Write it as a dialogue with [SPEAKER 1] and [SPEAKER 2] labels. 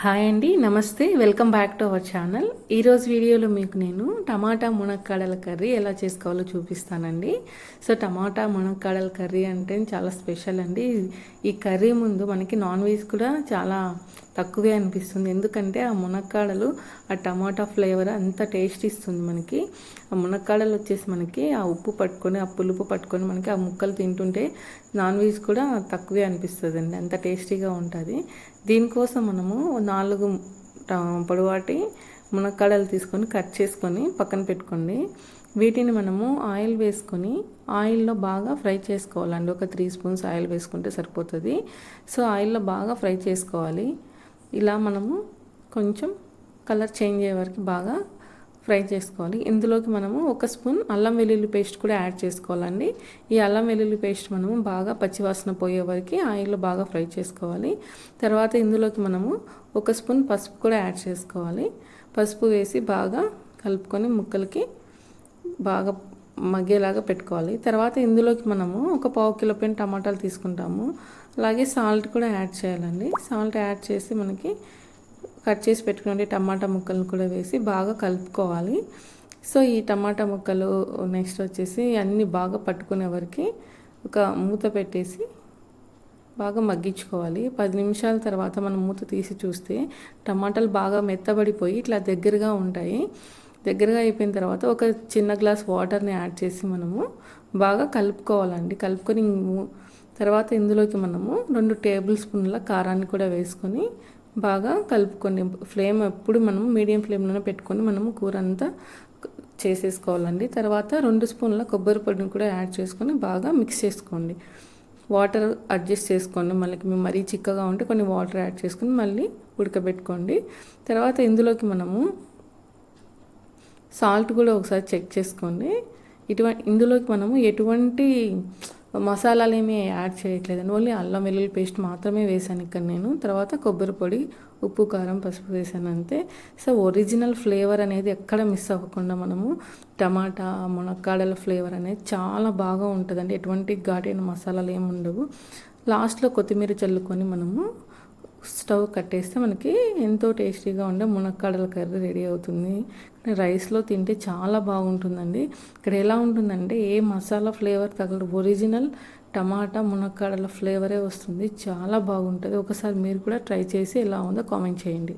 [SPEAKER 1] Hi అండి నమస్తే welcome back to our channel. ఈరోజు వీడియోలో మీకు నేను టమాటా మునక్కాడల కర్రీ ఎలా చేసుకోవాలో చూపిస్తానండి. సో టమాటా మునక్కాడల కర్రీ అంటే చాలా స్పెషల్ అండి. ఈ కర్రీ ముందు మనకి నాన్ వెజ్ కూడా చాలా తక్కువే అనిపిస్తుంది. ఎందుకంటే ఆ మునక్కాడలు ఆ టమాటా ఫ్లేవర్ అంత టేస్ట్ ఇస్తుంది మనకి. ఆ మునక్కాడలు వచ్చేసి మనకి ఆ ఉప్పు పట్టుకొని ఆ పులుపు పట్టుకొని మనకి ఆ ముక్కలు తింటుంటే నాన్ వెజ్ కూడా తక్కువే అనిపిస్తుంది అండి అంత టేస్టీగా ఉంటుంది. దీనికోసం మనము నాలుగు పొడవాటి మునక్కాడలు తీసుకొని కట్ చేసుకొని పక్కన పెట్టుకోండి. వీటిని మనము ఆయిల్ వేసుకొని ఆయిల్లో బాగా ఫ్రై చేసుకోవాలండి. ఒక త్రీ స్పూన్స్ ఆయిల్ వేసుకుంటే సరిపోతుంది. సో ఆయిల్లో బాగా ఫ్రై చేసుకోవాలి. ఇలా మనము కొంచెం కలర్ చేంజ్ అయ్యే వరకు బాగా ఫ్రై చేసుకోవాలి. ఇందులోకి మనము ఒక స్పూన్ అల్లం వెల్లుల్లి పేస్ట్ కూడా యాడ్ చేసుకోవాలండి. ఈ అల్లం వెల్లుల్లి పేస్ట్ మనము బాగా పచ్చివాసన పోయే వరకు ఆయిల్లో బాగా ఫ్రై చేసుకోవాలి. తర్వాత ఇందులోకి మనము ఒక స్పూన్ పసుపు కూడా యాడ్ చేసుకోవాలి. పసుపు వేసి బాగా కలుపుకొని ముక్కలకి బాగా మగ్గేలాగా పెట్టుకోవాలి. తర్వాత ఇందులోకి మనము ఒక పావు కిలో పైన టమాటాలు తీసుకుంటాము. అలాగే సాల్ట్ కూడా యాడ్ చేయాలండి. సాల్ట్ యాడ్ చేసి మనకి కట్ చేసి పెట్టుకునే టమాటా ముక్కలను కూడా వేసి బాగా కలుపుకోవాలి. సో ఈ టమాటా ముక్కలు నెక్స్ట్ వచ్చేసి అన్నీ బాగా పట్టుకునే వరకు ఒక మూత పెట్టేసి బాగా మగ్గించుకోవాలి. పది నిమిషాల తర్వాత మనం మూత తీసి చూస్తే టమాటాలు బాగా మెత్తబడిపోయి ఇట్లా దగ్గరగా ఉంటాయి. దగ్గరగా అయిపోయిన తర్వాత ఒక చిన్న గ్లాస్ వాటర్ని యాడ్ చేసి మనము బాగా కలుపుకోవాలండి. కలుపుకొని తర్వాత ఇందులోకి మనము రెండు టేబుల్ స్పూన్ల కారాన్ని కూడా వేసుకొని బాగా కలుపుకొని ఫ్లేమ్ ఎప్పుడు మనం మీడియం ఫ్లేమ్లోనే పెట్టుకొని మనము కూర అంతా చేసేసుకోవాలండి. తర్వాత రెండు స్పూన్ల కొబ్బరి పొడిని కూడా యాడ్ చేసుకొని బాగా మిక్స్ చేసుకోండి. వాటర్ అడ్జస్ట్ చేసుకోండి. మళ్ళీ మరీ చిక్కగా ఉంటే కొన్ని వాటర్ యాడ్ చేసుకొని మళ్ళీ ఉడకబెట్టుకోండి. తర్వాత ఇందులోకి మనము సాల్ట్ కూడా ఒకసారి చెక్ చేసుకోండి. ఇటువంటి ఇందులోకి మనము ఎటువంటి మసాలాలు ఏమీ యాడ్ చేయట్లేదండి. ఓన్లీ అల్లం వెల్లుల్లి పేస్ట్ మాత్రమే వేసాను ఇక్కడ నేను. తర్వాత కొబ్బరి పొడి ఉప్పు కారం పసుపు వేసాను అంతే. సో ఒరిజినల్ ఫ్లేవర్ అనేది ఎక్కడ మిస్ అవ్వకుండా మనము టమాటా మునక్కాడల ఫ్లేవర్ అనేది చాలా బాగా ఉంటుందండి. ఎటువంటి ఘాటైన మసాలాలు ఏమి ఉండవు. లాస్ట్లో కొత్తిమీర చల్లుకొని మనము స్టవ్ కట్టేస్తే మనకి ఎంతో టేస్టీగా ఉండే మునక్కాడల కర్రీ రెడీ అవుతుంది. రైస్లో తింటే చాలా బాగుంటుందండి. ఇక్కడ ఎలా ఉంటుందంటే ఏ మసాలా ఫ్లేవర్ తగలదు ఒరిజినల్ టమాటా మునక్కాడల ఫ్లేవరే వస్తుంది. చాలా బాగుంటుంది. ఒకసారి మీరు కూడా ట్రై చేసి ఎలా ఉందో కామెంట్ చేయండి.